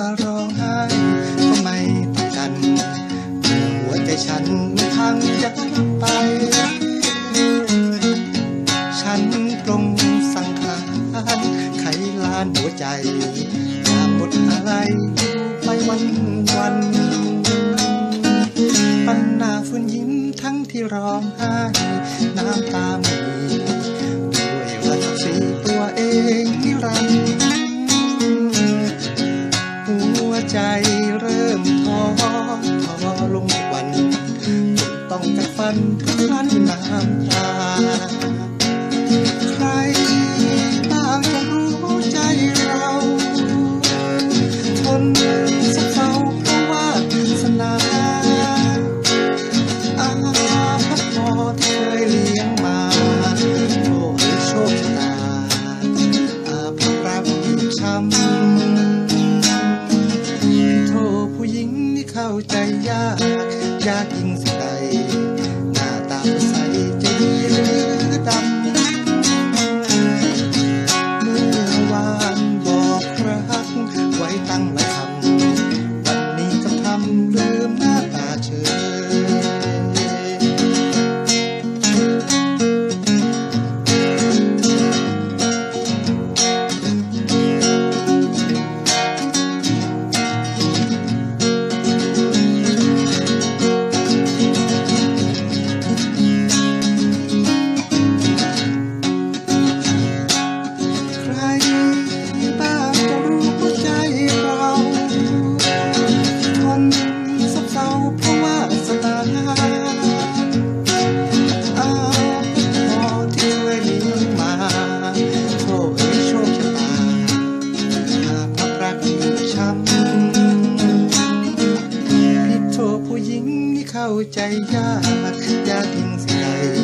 าร้องไห้ก็ไม่ปรงกันเพื่อหัวใจฉันมันพังจะไป ฉันตรงสังขารไขลานหัวใจอยากหมดอะไรไปวันวันปัญหาฝุ่นยิ้มทั้งที่ร้องไห้น้ำตาไม่ ใจเริ่มท้อท้อลงทุกวันต้องกัดฟันพลันน้ำตา ยาก代 เข้าใจยากยากยิ่งสิใจ